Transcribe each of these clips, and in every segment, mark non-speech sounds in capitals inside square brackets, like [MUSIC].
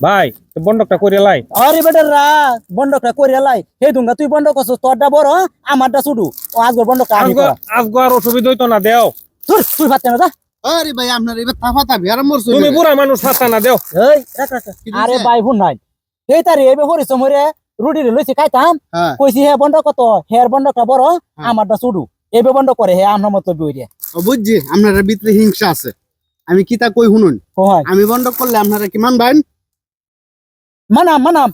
ভাই তো বন্ধকটা করে লাই। আরে বেটার রা বন্ধকটা করে লাই। হে দুঙ্গা তুই বন্ধ করছিস তোরটা বড় আমারটা ছোট। ও আজগর বন্ধকটা আমি করা আজগো আর অসুবিধা হইতো না দেও। তুই তুই পারতে না যা। আরে ভাই আপনার এবার তাফা তাবি আর মরছো তুমি বুড়া মানুষ ফাতা না দেও। এই রাখ, রাখ। আরে ভাই হুন নাই। এই তারে এবে পরিশ্রম হইরে রুটি রে লইছি খাইতাম। হ্যাঁ। কইছি হে বন্ধ কত? হের বন্ধকটা বড় আমারটা ছোট। এবে বন্ধ করে হে আমরা মতো বইরে ও বুঝছি আপনার ভিতরে হিংসা আছে। আমি কি তা কই শুনুন? আমি বন্ধ করলে আপনারা কি মানবেন? মানাম মানাম।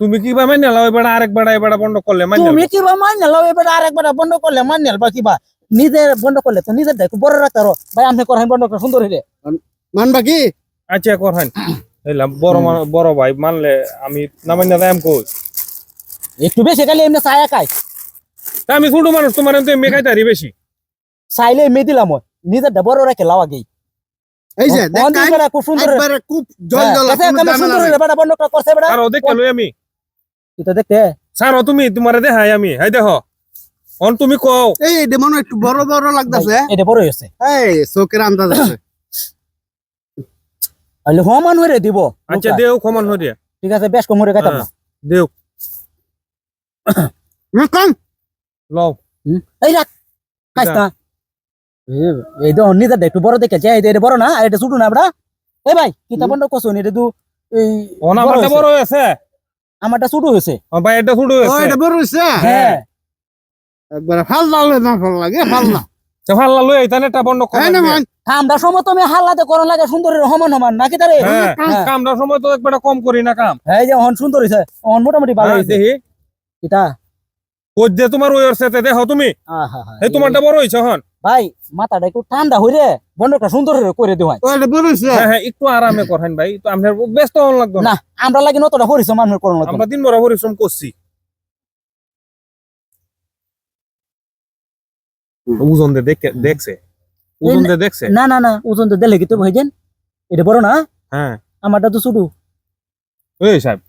তুমি কি বা মাইনে লাও এবার আরেক বেড়া এবার বন্ধ করলে মাইনে তুমি কি বা মান্য লও এবার আরেকবার বন্ধ করলে মান্য বা কিবা। নিজে বন্ধ করলে তো নিজের দেখো বড় রাখতে পারো ভাই আমি করাই বন্ধকটা সুন্দর হইরে মানবা কি? আচ্ছা করহান এলাম বড় বড় ভাই মানলে আমি না মাইনে দাম কই? একটু বেশি খালি এমনি ছায়া খাই। তা আমি ছোট মানুষ তোমার তো মেয়ে খাইতারি বেশি। চাইলে মে দিলাম ওই নিজেরটা বড় রাখে লাও আগেই এই যে দেখেন খুব সুন্দর একবারে খুব জল হ্যাঁ, জল সুন্দর হইরে বেটা বন্ধকটা করছে বেটা আর দেখে লই আমি। এটা দেখতে। সারো তুমি তোমারে দেখাই আমি। হাই দেখো। অন তুমি কও। এই এটা মনে একটু বড় বড় লাগতেছে এটা বড় হয়েছে এই চোখের আন্দাজ আছে। [COUGHS] তাহলে হমান হইরে দিব। আচ্ছা। দেও ক্ষমন হরিয়া ঠিক আছে বেশ কম হইরে খাইতাম না। দেও হুম, কম লও। এই রাখ। খাইস না একটু বড় এটা বড় এটা ছোট এই ভাই কিতা বন্ধ করছ? এটা তো এই অন বড় হয়েছে। আমারটা ছোট হয়েছে। ভাই এটা ছোট ও হয়েছে। এটা বড় হইছে হ্যাঁ। একবারে ফাল দালে না ফাল লাগে ফাল না সে লই আইতানে এটা বন্ধ হ্যাঁ করে না ঠান্ডা সময় তুমি হাল্লাতে করন লাগে সুন্দর হইরে সমান সমান নাকি তারে? হ্যাঁ হ্যাঁ। কামটার সময় তো একবার কম করি না কাম। এই যে হন সুন্দর হয়েছে হন মোটামুটি ভালো হ্যাঁ, হয়েছে। দেখি। এটা? ওই যে তোমার ওই সাথে দেখো তুমি। আহা তোমারটা বড় হইছে হন। ভাই মাথাটা একটু ঠান্ডা হইরে বন্ধটা সুন্দর করে হইছে হ্যাঁ হ্যাঁ একটু আরামে করেন ভাই তো আপনার ব্যস্ত হন লাগতো না। না আমরা লাগি নতটা পরিশ্রম করুন আমরা দিন বড় পরিশ্রম করছি। ওজন দে দেখে দেখছে? ওজন দে দেখছে? না না না ওজন দিলে কি তো ভাইজান? এটা বড় না? হ্যাঁ। আমারটা তো ছোট। সাহেব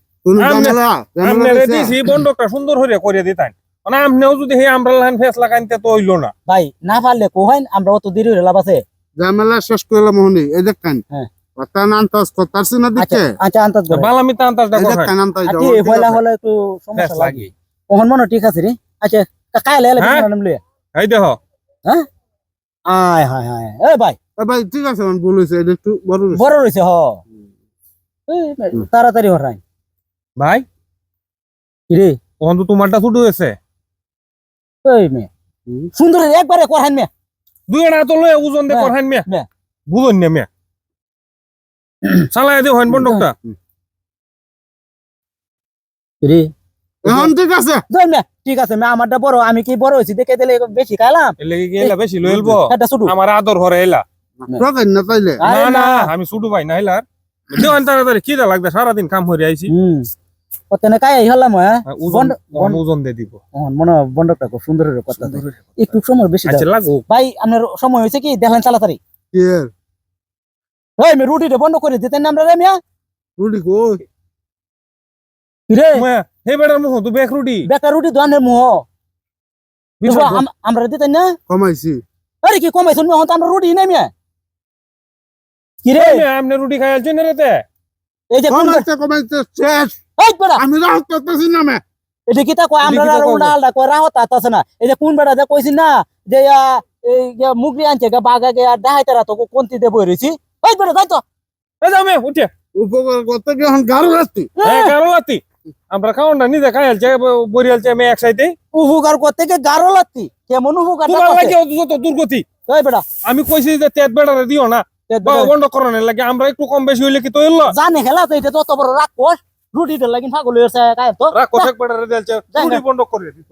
সুন্দর দিতাম মানে আমনেও যদি হে আমরা লাইন ফেস লাগাইতে তো হইল না। ভাই না পারলে কোহাইন আমরা অত দেরি হইলে লাভ আছে। ঝামেলা শেষ করলাম মোহনি এই দেখেন হ্যাঁ। কথা আন্তাজ না আচ্ছা দিকে আচ্ছা আন্তাজ করে। বালামি তা আন্তাজটা এই করেন দেখেন আন্তাজ আচ্ছা হইলা হলে একটু সমস্যা লাগে। মনে ঠিক আছে রে। আচ্ছা হ্যাঁ? বিছানা নামলে এই দেখো। আয় হায় হায় এই ভাই। ভাই ঠিক আছে আমার ভুল হয়েছে এটা একটু বড় হইছে। বড় রইছে হ। এই, তাড়াতাড়ি হরাই ভাই? কি রে? তখন তো তোমারটা ছোট হয়েছে। এই মে। সুন্দর একবারে করহান মে। দুই আনা তো লয়ে ওজন দে করহান মিয়া হ্যাঁ। বুঝুন না মিয়া চালাই দিও হন বন্ধকটা রে। এখন ঠিক আছে। যাই মে ঠিক আছে মে আমারটা বড় আমি কি বড় হইছি দেখে দিলে বেশি খাইলাম? এলে কি এলা বেশি লই এলবো এটা ছোট। আমার আদর হরে এলা। প্রকাশ না তাইলে না না। আমি ছুটু ভাই না এলার। দেওয়ান তাড়াতাড়ি কি লাগবে সারাদিন কাম হরে আইছি। ওতেনে কাই হলাম হ্যাঁ? ওজন বন্ড- ওজন ওজন দে দিব। মনে হয় বন্ধকটা খুব সুন্দর কথা একটু সময় বেশি। আচ্ছা লাগো। ভাই আপনার সময় হয়েছে কি? দেখেন তাড়াতাড়ি? ওই রুটিটা বন্ধ করে দিতেন না আমরা রে মিয়া রুটি কই? রে মিয়া হে বেড়ার মুহ তো বেক রুটি। বেকার রুটি মুহ বিশাল তবু আম- আমরা দিতেন না? কমাইছি। আরে কি কমাইছেন? মিয়া তো আমরা রুটি নাই মিয়া। কি রে আমনে রুটি এই যে কোন শেষ। বেড়া। আমি রাহত করতেছি না মে এটা কি তা কয় আমরা কি তা? উল্টা আলটা কয় রাহত আছে না। এই যে কোন বেড়া যে কইছি না যে এই মুগরি আনছে গা বাগা গে আর দেখাইতে রাতো কোনটি দে বই রইছি। এই বেড়া যাই তো। এই যাও মিয়া উঠে। উপকার করতে গিয়ে এখন গাড়ো রাস্তি হ্যাঁ কারও লাতি আমরা খাও না নিজে খাই আলছে বরি আলছে আমি এক সাইডে। উপকার করতে গিয়ে গারো লাগতি কেমন উপকার তোমার লাগে যত দুর্গতি। এই বেড়া। আমি কইছি যে তেত দিও না। বেড়া, বন্ধ করানোর লাগে আমরা একটু কম বেশি হইলে কি তো এলো জানে খেলা তো এটা তত বড় রাক্ষস। রুটিটা লাগিন ফাগল হয়েছে গায়ে তো। যাই না। রুটি বন্ধ করে দিত।